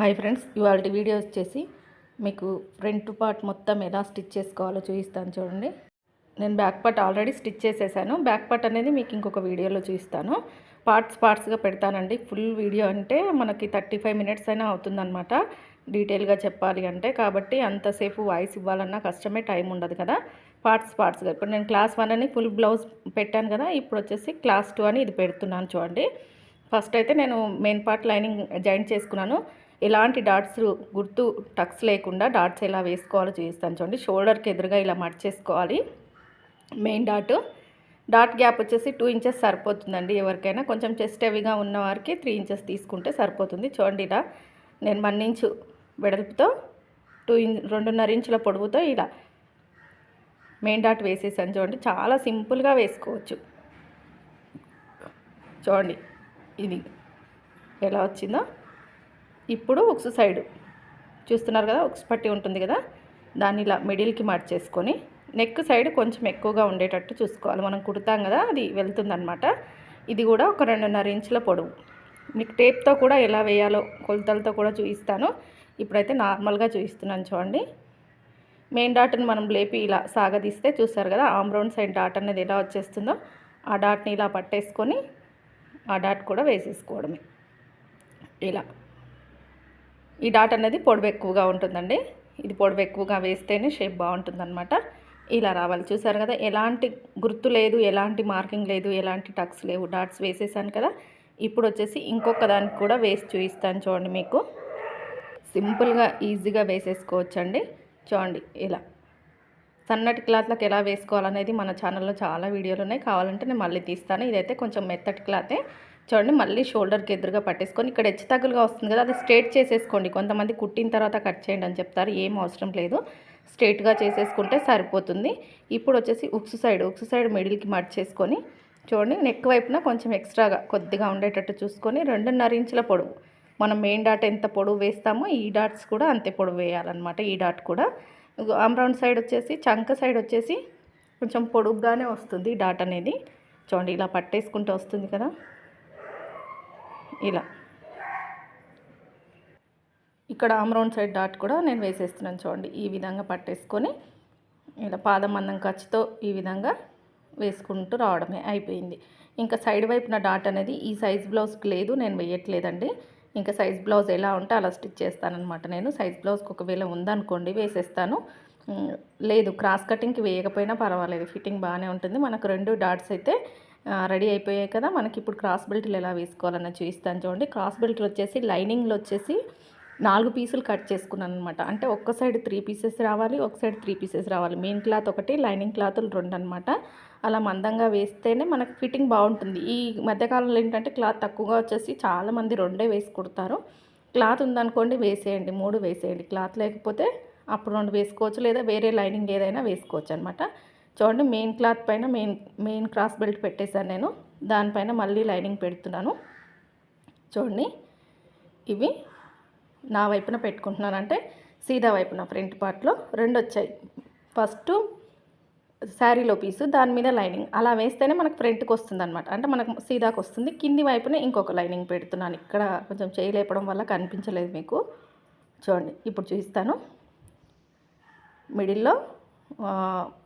Hi friends ఇవాళ video వచ్చేసి మీకు ఫ్రంట్ పార్ట్ మొత్తం ఎలా స్టిచ్ చేసుకోవాలో చూపిస్తాను చూడండి. నేను బ్యాక్ పార్ట్ ఆల్రెడీ స్టిచ్ చేసేసాను. బ్యాక్ పార్ట్ అనేది మీకు ఇంకొక వీడియోలో చూపిస్తాను. పార్ట్స్ పార్ట్స్గా పెడతానండి. ఫుల్ వీడియో అంటే మనకి థర్టీ ఫైవ్ మినిట్స్ అయినా అవుతుందన్నమాట. డీటెయిల్గా చెప్పాలి అంటే కాబట్టి అంతసేపు వాయిస్ ఇవ్వాలన్నా కష్టమే టైం ఉండదు కదా. పార్ట్స్ పార్ట్స్గా ఇప్పుడు నేను క్లాస్ వన్ అని ఫుల్ బ్లౌజ్ పెట్టాను కదా. ఇప్పుడు వచ్చేసి క్లాస్ టూ అని ఇది పెడుతున్నాను చూడండి. ఫస్ట్ అయితే నేను మెయిన్ పార్ట్ లైనింగ్ జాయింట్ చేసుకున్నాను. ఎలాంటి డాట్స్ గుర్తు టక్స్ లేకుండా డాట్స్ ఎలా వేసుకోవాలో చూపిస్తాను చూడండి. షోల్డర్కి ఎదురుగా ఇలా మర్చేసుకోవాలి మెయిన్ డాట్. డాట్ గ్యాప్ వచ్చేసి టూ ఇంచెస్ సరిపోతుందండి ఎవరికైనా. కొంచెం చెస్ట్ హెవీగా ఉన్న వారికి త్రీ ఇంచెస్ తీసుకుంటే సరిపోతుంది. చూడండి ఇలా నేను వన్ ఇంచు వెడల్పుతో టూ ఇం రెండున్నర ఇంచుల పొడవుతో ఇలా మెయిన్ డాట్ వేసేసాను చూడండి. చాలా సింపుల్గా వేసుకోవచ్చు. చూడండి. ఇది ఎలా వచ్చిందో. ఇప్పుడు ఒక సైడ్ చూస్తున్నారు కదా ఒక పట్టి ఉంటుంది కదా దాన్ని ఇలా మిడిల్కి మార్చేసుకొని నెక్ సైడ్ కొంచెం ఎక్కువగా ఉండేటట్టు చూసుకోవాలి. మనం కుడతాం కదా అది వెళ్తుందనమాట ఇది కూడా ఒక రెండున్నర ఇంచుల పొడవు. మీకు టేప్తో కూడా ఎలా వేయాలో కొలతలతో కూడా చూపిస్తాను. ఇప్పుడైతే నార్మల్గా చూపిస్తున్నాను చూడండి. మెయిన్ డాట్ని మనం లేపి ఇలా సాగదీస్తే చూస్తారు కదా ఆమ్ సైడ్ డాట్ అనేది ఎలా వచ్చేస్తుందో ఆ డాట్ని ఇలా పట్టేసుకొని ఆ డాట్ కూడా వేసేసుకోవడమే. ఇలా. ఈ డాట్ అనేది పొడవు ఎక్కువగా ఉంటుందండి. ఇది పొడవు ఎక్కువగా వేస్తేనే షేప్ బాగుంటుందన్నమాట. ఇలా రావాలి. చూసారు కదా ఎలాంటి గుర్తు లేదు ఎలాంటి మార్కింగ్ లేదు ఎలాంటి టక్స్ లేవు. డాట్స్ వేసేసాను కదా ఇప్పుడు వచ్చేసి ఇంకొక దానికి కూడా వేసి చూపిస్తాను చూడండి మీకు. సింపుల్గా ఈజీగా వేసేసుకోవచ్చండి. చూడండి ఇలా. సన్నటి క్లాత్లకు ఎలా వేసుకోవాలనేది మన ఛానల్లో చాలా వీడియోలు ఉన్నాయి. కావాలంటే నేను మళ్ళీ తీస్తాను. ఇదైతే కొంచెం మెత్తటి క్లాతే. చూడండి మళ్ళీ షోల్డర్కి ఎదురుగా పట్టేసుకొని ఇక్కడ హెచ్చు తగ్గులుగా వస్తుంది కదా అది స్ట్రేట్ చేసేసుకోండి. కొంతమంది కుట్టిన తర్వాత కట్ చేయండి అని చెప్తారు ఏం అవసరం లేదు. స్ట్రేట్గా చేసేసుకుంటే సరిపోతుంది. ఇప్పుడు వచ్చేసి ఉక్స్ సైడ్ ఉక్స్ సైడ్ మిడిల్కి మర్చేసుకొని చూడండి నెక్ వైపున కొంచెం ఎక్స్ట్రాగా కొద్దిగా ఉండేటట్టు చూసుకొని రెండున్నర ఇంచుల పొడవు. మనం మెయిన్ డాట్ ఎంత పొడవు వేస్తామో ఈ డాట్స్ కూడా అంతే పొడవు వేయాలన్నమాట ఈ డాట్ కూడా. ఆమ్రౌండ్ సైడ్ వచ్చేసి చంక సైడ్ వచ్చేసి కొంచెం పొడుగ్గానే వస్తుంది డాట్ అనేది. చూడండి ఇలా పట్టేసుకుంటూ వస్తుంది కదా. ఇలా. ఇక్కడ ఆమ్రౌండ్ సైడ్ డాట్ కూడా నేను వేసేస్తున్నాను చూడండి. ఈ విధంగా పట్టేసుకొని ఇలా పాదం అందం ఖర్చుతో ఈ విధంగా వేసుకుంటూ రావడమే అయిపోయింది. ఇంకా సైడ్ వైపున డాట్ అనేది ఈ సైజ్ బ్లౌజ్కి లేదు నేను వేయట్లేదండి. ఇంకా సైజ్ బ్లౌజ్ ఎలా ఉంటే అలా స్టిచ్ చేస్తానమాట నేను. సైజ్ బ్లౌజ్కి ఒకవేళ ఉందనుకోండి వేసేస్తాను. లేదు క్రాస్ కటింగ్కి వేయకపోయినా పర్వాలేదు ఫిట్టింగ్ బాగానే ఉంటుంది. మనకు రెండు డాట్స్ అయితే రెడీ అయిపోయాయి కదా మనకి ఇప్పుడు క్రాస్ బెల్ట్లు ఎలా వేసుకోవాలన్న చూపిస్తాను చూడండి. క్రాస్ బెల్ట్లు వచ్చేసి లైనింగ్లో వచ్చేసి నాలుగు పీసులు కట్ చేసుకున్నాను అనమాట అంటే ఒక్క సైడ్ త్రీ పీసెస్ రావాలి ఒక సైడ్ త్రీ పీసెస్ రావాలి. మెయిన్ క్లాత్ ఒకటి లైనింగ్ క్లాతులు రెండు అనమాట అలా మందంగా వేస్తేనే మనకు ఫిట్టింగ్ బాగుంటుంది. ఈ మధ్యకాలంలో ఏంటంటే క్లాత్ తక్కువగా వచ్చేసి చాలామంది రెండే వేసి కుడతారు. క్లాత్ ఉందనుకోండి వేసేయండి మూడు వేసేయండి. క్లాత్ లేకపోతే అప్పుడు రెండు వేసుకోవచ్చు లేదా వేరే లైనింగ్ ఏదైనా వేసుకోవచ్చు అనమాట చూడండి మెయిన్ క్లాత్ పైన మెయిన్ మెయిన్ క్రాస్ బెల్ట్ పెట్టేశాను నేను. దానిపైన మళ్ళీ లైనింగ్ పెడుతున్నాను. చూడండి ఇవి నా వైపున పెట్టుకుంటున్నాను. అంటే సీదా వైపున ఫ్రంట్ పార్ట్లో రెండు వచ్చాయి. ఫస్ట్ శారీలో పీసు దాని మీద లైనింగ్ అలా వేస్తేనే మనకు ఫ్రంట్కి వస్తుంది అనమాట అంటే మనకు సీదాకు వస్తుంది. కింది వైపున ఇంకొక లైనింగ్ పెడుతున్నాను. ఇక్కడ కొంచెం చేయలేపడం వల్ల కనిపించలేదు మీకు. చూడండి ఇప్పుడు చూపిస్తాను. మిడిల్లో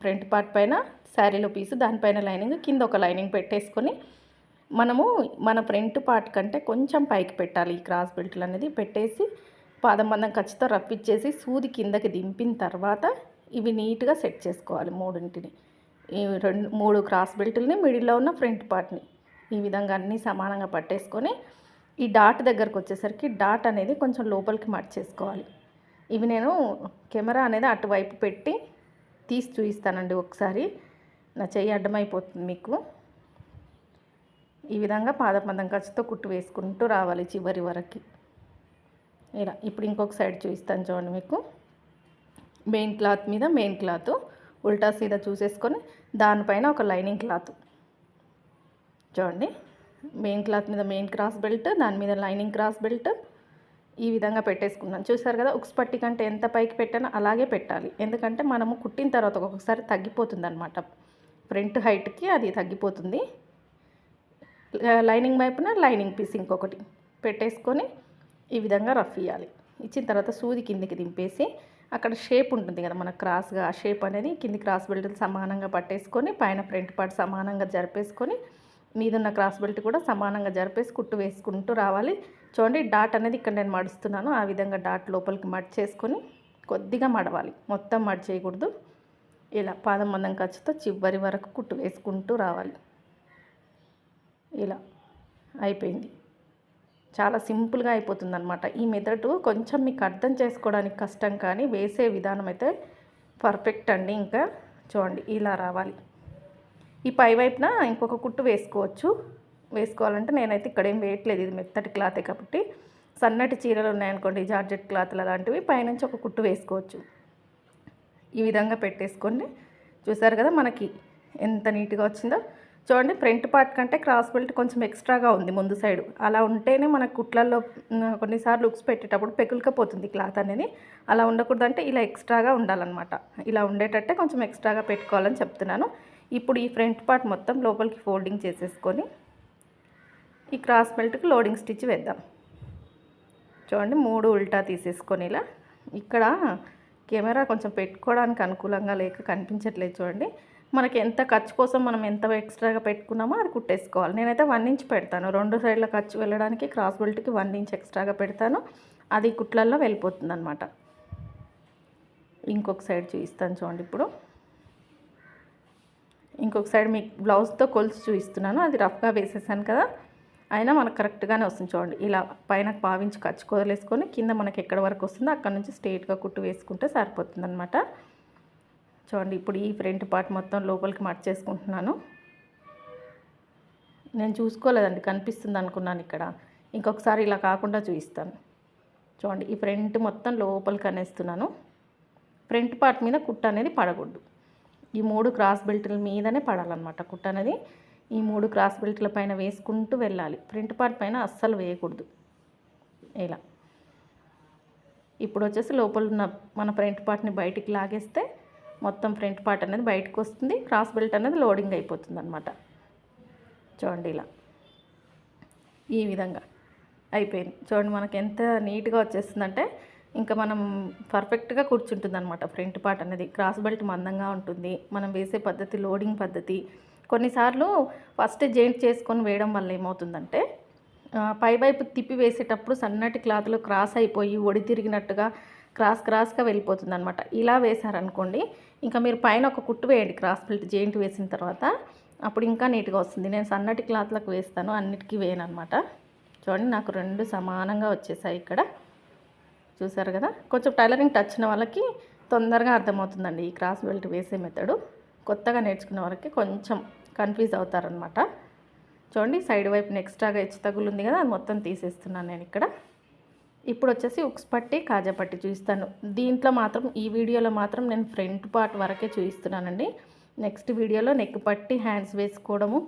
ఫ్రంట్ పార్ట్ పైన శారీలో పీసు దానిపైన లైనింగ్ కింద ఒక లైనింగ్ పెట్టేసుకొని మనము మన ఫ్రంట్ పార్ట్ కంటే కొంచెం పైకి పెట్టాలి. ఈ క్రాస్ బెల్ట్లు అనేది పెట్టేసి పాదం మందం ఖచ్చితంగా రప్పిచ్చేసి సూది కిందకి దింపిన తర్వాత ఇవి నీట్గా సెట్ చేసుకోవాలి మూడింటిని. ఈ రెండు మూడు క్రాస్ బెల్ట్ని మిడిల్లో ఉన్న ఫ్రంట్ పార్ట్ని ఈ విధంగా అన్నీ సమానంగా పట్టేసుకొని ఈ డాట్ దగ్గరకు వచ్చేసరికి డాట్ అనేది కొంచెం లోపలికి మర్చేసుకోవాలి. ఇవి నేను కెమెరా అనేది అటువైపు పెట్టి తీసి చూపిస్తానండి ఒకసారి. నా చెయ్యి అడ్డమైపోతుంది మీకు. ఈ విధంగా పాదపందం ఖర్చుతో కుట్టు వేసుకుంటూ రావాలి చివరి వరకు. ఇలా ఇప్పుడు ఇంకొక సైడ్ చూపిస్తాను చూడండి మీకు. మెయిన్ క్లాత్ మీద మెయిన్ క్లాత్. ఉల్టా సీదా చూసేసుకొని దానిపైన ఒక లైనింగ్ క్లాత్. చూడండి. మెయిన్ క్లాత్ మీద మెయిన్ క్రాస్ బెల్ట్ దాని మీద లైనింగ్ క్రాస్ బెల్ట్. ఈ విధంగా పెట్టేసుకున్నాను. చూసారు కదా ఉక్స్ పట్టి కంటే ఎంత పైకి పెట్టానో అలాగే పెట్టాలి. ఎందుకంటే మనము కుట్టిన తర్వాత ఒక్కొక్కసారి తగ్గిపోతుంది అనమాట ఫ్రంట్ హైట్కి అది తగ్గిపోతుంది. లైనింగ్ వైపున లైనింగ్ పీస్ ఇంకొకటి పెట్టేసుకొని ఈ విధంగా రఫ్ ఇవ్వాలి ఇచ్చిన తర్వాత సూది కిందికి దింపేసి అక్కడ షేప్ ఉంటుంది కదా మన క్రాస్గా ఆ షేప్ అనేది కింది క్రాస్ బెల్ట్ సమానంగా పట్టేసుకొని పైన ఫ్రంట్ పార్ట్ సమానంగా జరిపేసుకొని మీదున్న క్రాస్ బెల్ట్ కూడా సమానంగా జరిపేసి కుట్టు వేసుకుంటూ రావాలి. చూడండి డాట్ అనేది ఇక్కడ నేను మడుస్తున్నాను. ఆ విధంగా డాట్ లోపలికి మడిచేసుకొని కొద్దిగా మడవాలి. మొత్తం మడిచేయకూడదు ఇలా పాదం మందం ఖర్చుతో చివరి వరకు కుట్టు వేసుకుంటూ రావాలి. ఇలా అయిపోయింది. చాలా సింపుల్గా అయిపోతుంది అనమాట ఈ మెదడు కొంచెం మీకు అర్థం చేసుకోవడానికి కష్టం కానీ వేసే విధానం అయితే పర్ఫెక్ట్ అండి. ఇంకా చూడండి ఇలా రావాలి. ఈ పై వైపున ఇంకొక కుట్టు వేసుకోవచ్చు. వేసుకోవాలంటే నేనైతే ఇక్కడ ఏం వేయట్లేదు. ఇది మెత్తటి క్లాతే కాబట్టి. సన్నటి చీరలు ఉన్నాయనుకోండి జార్జెట్ క్లాత్లు అలాంటివి పైనుంచి ఒక కుట్టు వేసుకోవచ్చు. ఈ విధంగా పెట్టేసుకోండి చూసారు కదా మనకి ఎంత నీట్గా వచ్చిందో. చూడండి ఫ్రంట్ పార్ట్ కంటే క్రాస్ బెల్ట్ కొంచెం ఎక్స్ట్రాగా ఉంది ముందు సైడ్. అలా ఉంటేనే మన కుట్లల్లో కొన్నిసార్లు లుక్స్ పెట్టేటప్పుడు పెకులుకపోతుంది క్లాత్ అనేది. అలా ఉండకూడదంటే ఇలా ఎక్స్ట్రాగా ఉండాలన్నమాట. ఇలా ఉండేటట్టే కొంచెం ఎక్స్ట్రాగా పెట్టుకోవాలని చెప్తున్నాను. ఇప్పుడు ఈ ఫ్రంట్ పార్ట్ మొత్తం లోపలికి ఫోల్డింగ్ చేసేసుకొని ఈ క్రాస్ బెల్ట్కి లోడింగ్ స్టిచ్ వేద్దాం. చూడండి మూడు ఉల్టా తీసేసుకొని ఇలా ఇక్కడ కెమెరా కొంచెం పెట్టుకోవడానికి అనుకూలంగా లేక కనిపించట్లేదు చూడండి. మనకి ఎంత ఖర్చు కోసం మనం ఎంత ఎక్స్ట్రాగా పెట్టుకున్నామో అది కుట్టేసుకోవాలి. నేనైతే వన్ ఇంచ్ పెడతాను. రెండు సైడ్ల ఖర్చు వెళ్ళడానికి క్రాస్ బెల్ట్కి వన్ ఇంచ్ ఎక్స్ట్రాగా పెడతాను. అది కుట్లల్లో వెళ్ళిపోతుంది అనమాట ఇంకొక సైడ్ చూపిస్తాను చూడండి ఇప్పుడు. ఇంకొక సైడ్ మీకు బ్లౌజ్తో కొలుసు చూపిస్తున్నాను. అది రఫ్గా వేసేసాను కదా. అయినా మనకు కరెక్ట్గానే వస్తుంది చూడండి. ఇలా పైన పావించి ఖర్చు కొదలేసుకొని కింద మనకి ఎక్కడ వరకు వస్తుందో అక్కడ నుంచి స్ట్రేట్గా కుట్టు వేసుకుంటే సరిపోతుంది అనమాట చూడండి ఇప్పుడు ఈ ఫ్రంట్ పార్ట్ మొత్తం లోపలికి మర్చేసుకుంటున్నాను నేను చూసుకోలేదండి కనిపిస్తుంది అనుకున్నాను ఇక్కడ. ఇంకొకసారి ఇలా కాకుండా చూపిస్తాను. చూడండి ఈ ఫ్రంట్ మొత్తం లోపలికి అనేస్తున్నాను. ఫ్రంట్ పార్ట్ మీద కుట్ట అనేది పడకూడదు. ఈ మూడు క్రాస్ బెల్ట్ల మీదనే పడాలన్నమాట కుట్ట అనేది. ఈ మూడు క్రాస్ బెల్ట్ల పైన వేసుకుంటూ వెళ్ళాలి. ఫ్రంట్ పార్ట్ పైన అస్సలు వేయకూడదు. ఇలా. ఇప్పుడు వచ్చేసి లోపల ఉన్న మన ఫ్రంట్ పార్ట్ని బయటికి లాగేస్తే మొత్తం ఫ్రంట్ పార్ట్ అనేది బయటకు వస్తుంది. క్రాస్ బెల్ట్ అనేది లోడింగ్ అయిపోతుంది అనమాట చూడండి ఇలా. ఈ విధంగా అయిపోయింది. చూడండి మనకి ఎంత నీట్గా వచ్చేస్తుందంటే ఇంకా మనం పర్ఫెక్ట్గా కూర్చుంటుంది అనమాట ఫ్రంట్ పార్ట్ అనేది క్రాస్ బెల్ట్ మందంగా ఉంటుంది. మనం వేసే పద్ధతి లోడింగ్ పద్ధతి కొన్నిసార్లు ఫస్ట్ జాయింట్ చేసుకొని వేయడం వల్ల ఏమవుతుందంటే పై వైపు తిప్పి వేసేటప్పుడు సన్నటి క్లాత్లో క్రాస్ అయిపోయి ఒడి తిరిగినట్టుగా క్రాస్ క్రాస్గా వెళ్ళిపోతుంది అనమాట ఇలా వేశారనుకోండి ఇంకా మీరు పైన ఒక కుట్టు వేయండి క్రాస్ బెల్ట్ జాయింట్ వేసిన తర్వాత అప్పుడు ఇంకా నీట్గా వస్తుంది. నేను సన్నటి క్లాత్లకు వేస్తాను అన్నిటికీ వేయను అనమాట చూడండి నాకు రెండు సమానంగా వచ్చేసాయి ఇక్కడ. చూసారు కదా? కొంచెం టైలరింగ్ టచ్ ఉన్న వాళ్ళకి తొందరగా అర్థమవుతుందండి ఈ క్రాస్ బెల్ట్ వేసే మెథడు. కొత్తగా నేర్చుకున్న వాళ్ళకి కొంచెం కన్ఫ్యూజ్ అవుతారనమాట చూడండి సైడ్ వైపు ఎక్స్ట్రాగా హెచ్చు తగులు ఉంది కదా అది మొత్తం తీసేస్తున్నాను నేను ఇక్కడ. ఇప్పుడు వచ్చేసి ఉక్స్ పట్టి కాజా పట్టి చూపిస్తాను. దీంట్లో మాత్రం ఈ వీడియోలో మాత్రం నేను ఫ్రంట్ పార్ట్ వరకే చూపిస్తున్నానండి. నెక్స్ట్ వీడియోలో నెక్ పట్టి హ్యాండ్స్ వేసుకోవడము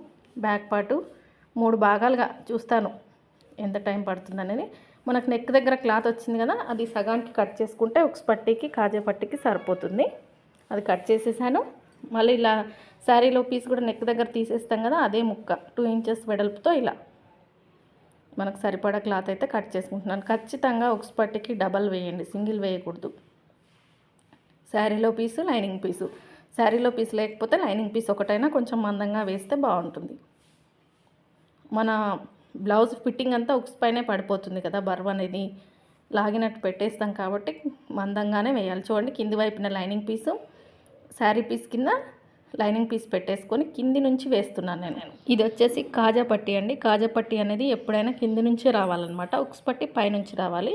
బ్యాక్ పార్టు మూడు భాగాలుగా చూస్తాను. ఎంత టైం పడుతుందనేది. మనకు నెక్ దగ్గర క్లాత్ వచ్చింది కదా అది సగానికి కట్ చేసుకుంటే ఒక పట్టీకి కాజే పట్టీకి సరిపోతుంది. అది కట్ చేసేసాను. మళ్ళీ ఇలా శారీలో పీస్ కూడా నెక్ దగ్గర తీసేస్తాం కదా అదే ముక్క టూ ఇంచెస్ వెడల్పుతో ఇలా మనకు సరిపడా క్లాత్ అయితే కట్ చేసుకుంటున్నాను. ఖచ్చితంగా ఒక పట్టీకి డబల్ వేయండి సింగిల్ వేయకూడదు. శారీలో పీసు లైనింగ్ పీసు శారీలో పీస్ లేకపోతే లైనింగ్ పీస్ ఒకటైనా కొంచెం మందంగా వేస్తే బాగుంటుంది. మన బ్లౌజ్ ఫిట్టింగ్ అంతా ఉక్స్ పైనే పడిపోతుంది కదా బర్వ్ అనేది లాగినట్టు పెట్టేస్తాం కాబట్టి మందంగానే వేయాలి. చూడండి కింది వైపున లైనింగ్ పీసు శారీ పీస్ కింద లైనింగ్ పీస్ పెట్టేసుకొని కింది నుంచి వేస్తున్నాను నేను. ఇది వచ్చేసి కాజా పట్టి అండి. కాజా పట్టి అనేది ఎప్పుడైనా కింది నుంచే రావాలన్నమాట. ఉక్స్ పట్టి పైనుంచి రావాలి.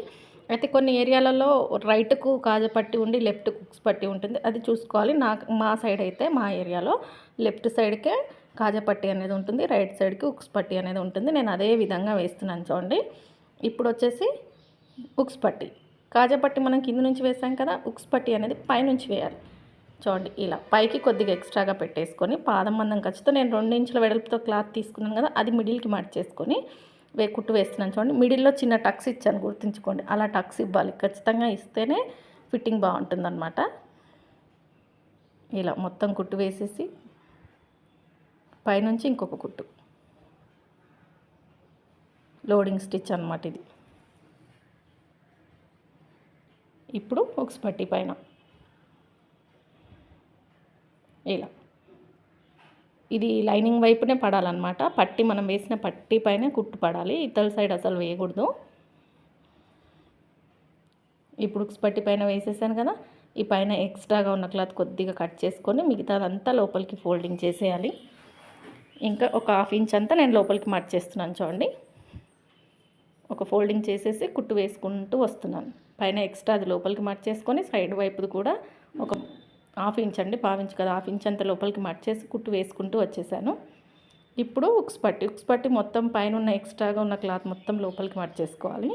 అయితే కొన్ని ఏరియాలలో రైట్కు కాజా పట్టి ఉండి లెఫ్ట్కు ఉక్స్ పట్టి ఉంటుంది. అది చూసుకోవాలి. నాకు మా సైడ్ అయితే మా ఏరియాలో లెఫ్ట్ సైడ్కే కాజాపట్టి అనేది ఉంటుంది. రైట్ సైడ్కి ఉక్స్ పట్టి అనేది ఉంటుంది. నేను అదే విధంగా వేస్తున్నాను చూడండి. ఇప్పుడు వచ్చేసి ఉక్స్ పట్టి. కాజాపట్టి మనం కింద నుంచి వేసాం కదా ఉక్స్ పట్టి అనేది పైనుంచి వేయాలి. చూడండి ఇలా పైకి కొద్దిగా ఎక్స్ట్రాగా పెట్టేసుకొని పాదం మందం ఖచ్చితంగా నేను రెండు ఇంచుల వెడల్పుతో క్లాత్ తీసుకున్నాను కదా అది మిడిల్కి మార్చేసుకొని వే కుట్టు వేస్తున్నాను చూడండి. మిడిల్లో చిన్న టక్స్ ఇచ్చాను గుర్తుంచుకోండి. అలా టక్స్ ఇవ్వాలి. ఖచ్చితంగా ఇస్తేనే ఫిట్టింగ్ బాగుంటుందన్నమాట. ఇలా మొత్తం కుట్టు వేసేసి పైనుంచి ఇంకొక కుట్టు. లోడింగ్ స్టిచ్ అనమాట ఇది. ఇప్పుడు ఉక్స్ పట్టి పైన. ఇలా. ఇది లైనింగ్ వైపునే పడాలన్నమాట. పట్టి మనం వేసిన పట్టి పైన కుట్టు పడాలి. ఇతల సైడ్ అసలు వేయకూడదు. ఇప్పుడు ఉక్స్ పట్టి పైన వేసేసాను కదా. ఈ పైన ఎక్స్ట్రాగా ఉన్న క్లాత్ కొద్దిగా కట్ చేసుకొని మిగతాదంతా లోపలికి ఫోల్డింగ్ చేసేయాలి. ఇంకా ఒక హాఫ్ ఇంచ్ అంతా నేను లోపలికి చేస్తున్నాను చూడండి. ఒక ఫోల్డింగ్ చేసేసి కుట్టు వేసుకుంటూ వస్తున్నాను. పైన ఎక్స్ట్రా అది లోపలికి చేసుకొని సైడ్ వైపుది కూడా ఒక హాఫ్ ఇంచ్ అండి పావించు కదా హాఫ్ ఇంచ్ అంత లోపలికి చేసి కుట్టు వేసుకుంటూ వచ్చేసాను. ఇప్పుడు ఉక్స్ పట్టి ఉక్స్ పట్టి మొత్తం పైన ఉన్న ఎక్స్ట్రాగా ఉన్న క్లాత్ మొత్తం లోపలికి చేసుకోవాలి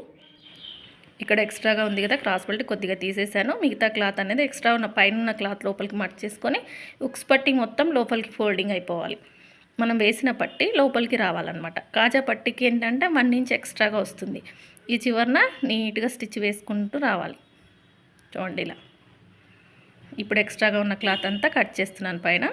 ఇక్కడ ఎక్స్ట్రాగా ఉంది కదా క్రాస్ బెల్ట్ కొద్దిగా తీసేసాను. మిగతా క్లాత్ అనేది ఎక్స్ట్రా ఉన్న పైన ఉన్న క్లాత్ లోపలికి చేసుకొని ఉక్స్ పట్టి మొత్తం లోపలికి ఫోల్డింగ్ అయిపోవాలి. మనం వేసిన పట్టి లోపలికి రావాలన్నమాట. కాజా పట్టికి ఏంటంటే వన్ ఇంచ్ ఎక్స్ట్రాగా వస్తుంది. ఈ చివరన నీట్గా స్టిచ్ వేసుకుంటూ రావాలి. చూడండి ఇలా. ఇప్పుడు ఎక్స్ట్రాగా ఉన్న క్లాత్ అంతా కట్ చేస్తున్నాను పైన.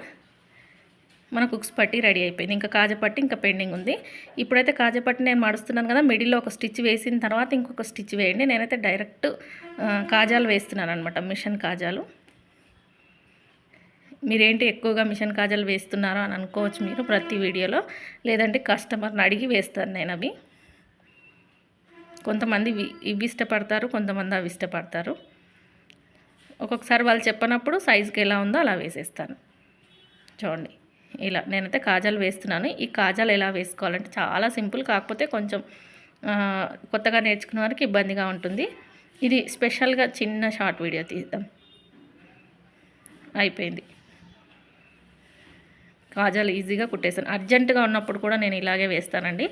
మన కుక్స్ పట్టి రెడీ అయిపోయింది. ఇంకా కాజపట్టి ఇంకా పెండింగ్ ఉంది. ఇప్పుడైతే కాజపట్టి నేను మడుస్తున్నాను కదా మిడిల్లో ఒక స్టిచ్ వేసిన తర్వాత ఇంకొక స్టిచ్ వేయండి. నేనైతే డైరెక్ట్ కాజాలు వేస్తున్నాను అనమాట మిషన్ కాజాలు. మీరేంటి ఎక్కువగా మిషన్ కాజాలు వేస్తున్నారో అని అనుకోవచ్చు మీరు ప్రతి వీడియోలో. లేదంటే కస్టమర్ని అడిగి వేస్తాను నేను అవి. కొంతమంది ఇవి ఇష్టపడతారు కొంతమంది అవి ఇష్టపడతారు. ఒక్కొక్కసారి వాళ్ళు చెప్పనప్పుడు సైజుకి ఎలా ఉందో అలా వేసేస్తాను. చూడండి ఇలా నేనైతే కాజాలు వేస్తున్నాను. ఈ కాజాలు ఎలా వేసుకోవాలంటే చాలా సింపుల్ కాకపోతే కొంచెం కొత్తగా నేర్చుకున్న వారికి ఇబ్బందిగా ఉంటుంది. ఇది స్పెషల్గా చిన్న షార్ట్ వీడియో తీద్దాం. అయిపోయింది. కాజాలు ఈజీగా కుట్టేస్తాను అర్జెంటుగా ఉన్నప్పుడు కూడా నేను ఇలాగే వేస్తానండి.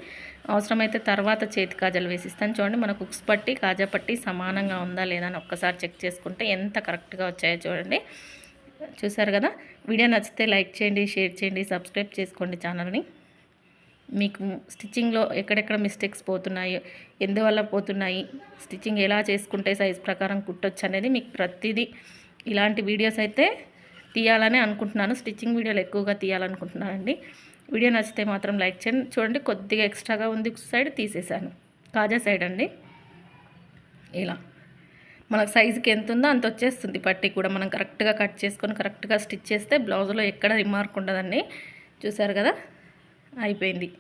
అవసరమైతే తర్వాత చేతి కాజాలు వేసిస్తాను. చూడండి మనకు కుక్స్ పట్టి కాజా పట్టి సమానంగా ఉందా లేదా అని ఒక్కసారి చెక్ చేసుకుంటే ఎంత కరెక్ట్గా వచ్చాయో చూడండి. చూసారు కదా? వీడియో నచ్చితే లైక్ చేయండి షేర్ చేయండి సబ్స్క్రైబ్ చేసుకోండి ఛానల్ని. మీకు స్టిచ్చింగ్లో ఎక్కడెక్కడ మిస్టేక్స్ పోతున్నాయి ఎందువల్ల పోతున్నాయి స్టిచ్చింగ్ ఎలా చేసుకుంటే సైజ్ ప్రకారం కుట్టొచ్చు అనేది మీకు ప్రతిదీ ఇలాంటి వీడియోస్ అయితే తీయాలని అనుకుంటున్నాను. స్టిచ్చింగ్ వీడియోలు ఎక్కువగా తీయాలనుకుంటున్నానండి. వీడియో నచ్చితే మాత్రం లైక్ చేయండి. చూడండి కొద్దిగా ఎక్స్ట్రాగా ఉంది సైడ్ తీసేసాను కాజా సైడ్ అండి. ఇలా. మనకు సైజుకి ఎంత ఉందో అంత వచ్చేస్తుంది పట్టి కూడా. మనం కరెక్ట్గా కట్ చేసుకొని కరెక్ట్గా స్టిచ్ చేస్తే బ్లౌజ్లో ఎక్కడ రిమార్క్ ఉండదండి. చూసారు కదా? అయిపోయింది.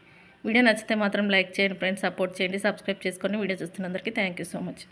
వీడియో నచ్చితే మాత్రం లైక్ చేయండి ఫ్రెండ్స్. సపోర్ట్ చేయండి. సబ్స్క్రైబ్ చేసుకొని వీడియో చూస్తున్నందరికీ థ్యాంక్ సో మచ్.